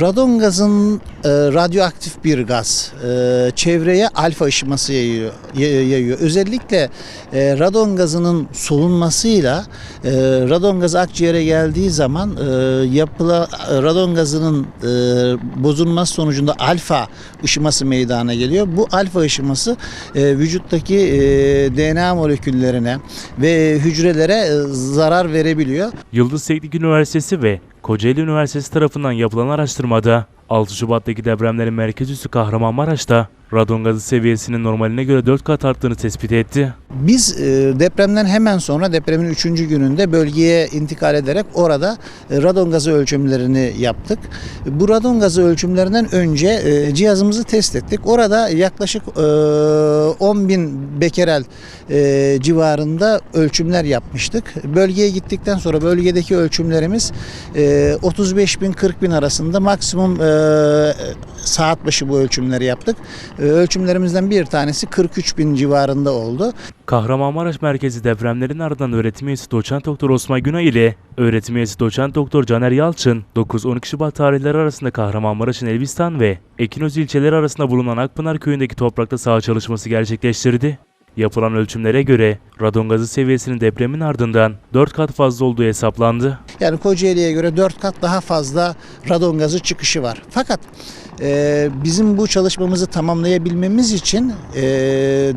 Radon gazın e, radyoaktif bir gaz. E, çevreye alfa ışıması yayıyor. yayıyor. Özellikle e, radon gazının solunmasıyla e, radon gazı akciğere geldiği zaman e, yapıla radon gazının e, bozulması sonucunda alfa ışıması meydana geliyor. Bu alfa ışıması e, vücuttaki e, DNA moleküllerine ve hücrelere e, zarar verebiliyor. Yıldız Teknik Üniversitesi ve Kocaeli Üniversitesi tarafından yapılan araştırmada 6 Şubat'taki depremlerin merkez üssü Kahramanmaraş'ta radon gazı seviyesinin normaline göre 4 kat arttığını tespit etti. Biz e, depremden hemen sonra depremin 3. gününde bölgeye intikal ederek orada e, radon gazı ölçümlerini yaptık. Bu radon gazı ölçümlerinden önce e, cihazımızı test ettik. Orada yaklaşık e, 10 bin bekerel e, civarında ölçümler yapmıştık. Bölgeye gittikten sonra bölgedeki ölçümlerimiz e, 35 bin 40 bin arasında maksimum e, saat başı bu ölçümleri yaptık. E, ölçümlerimizden bir tanesi 43 bin civarında oldu. Kahramanmaraş merkezi depremlerin ardından öğretim üyesi doçent doktor Osman Günay ile öğretim üyesi doçent doktor Caner Yalçın 9-12 Şubat tarihleri arasında Kahramanmaraş'ın Elbistan ve Ekinöz ilçeleri arasında bulunan Akpınar köyündeki toprakta saha çalışması gerçekleştirdi. Yapılan ölçümlere göre radon gazı seviyesinin depremin ardından 4 kat fazla olduğu hesaplandı. Yani Kocaeli'ye göre 4 kat daha fazla radon gazı çıkışı var. Fakat e, bizim bu çalışmamızı tamamlayabilmemiz için e,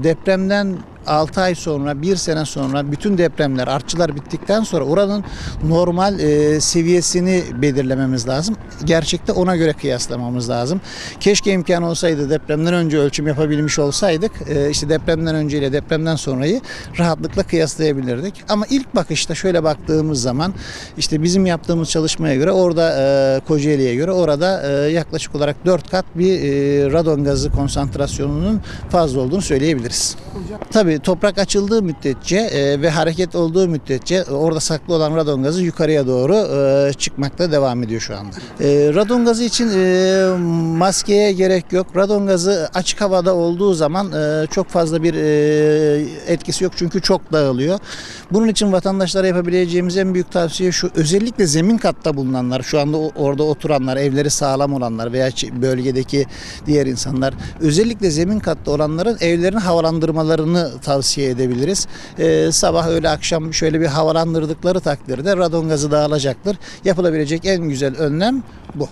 depremden 6 ay sonra, 1 sene sonra bütün depremler, artçılar bittikten sonra oranın normal e, seviyesini belirlememiz lazım. Gerçekte ona göre kıyaslamamız lazım. Keşke imkan olsaydı depremden önce ölçüm yapabilmiş olsaydık e, işte depremden önce ile depremden sonrayı rahatlıkla kıyaslayabilirdik. Ama ilk bakışta şöyle baktığımız zaman işte bizim yaptığımız çalışmaya göre orada e, Kocaeli'ye göre orada e, yaklaşık olarak 4 kat bir e, radon gazı konsantrasyonunun fazla olduğunu söyleyebiliriz. Tabii toprak açıldığı müddetçe e, ve hareket olduğu müddetçe orada saklı olan radon gazı yukarıya doğru e, çıkmakta devam ediyor şu anda. E, radon gazı için e, maskeye gerek yok. Radon gazı açık havada olduğu zaman e, çok fazla bir e, etkisi yok çünkü çok dağılıyor. Bunun için vatandaşlara yapabileceğimiz en büyük tavsiye şu. Özellikle zemin katta bulunanlar, şu anda orada oturanlar, evleri sağlam olanlar veya bölgedeki diğer insanlar, özellikle zemin katta olanların evlerini havalandırmalarını tavsiye edebiliriz. Ee, sabah öğle akşam şöyle bir havalandırdıkları takdirde radon gazı dağılacaktır. Yapılabilecek en güzel önlem bu.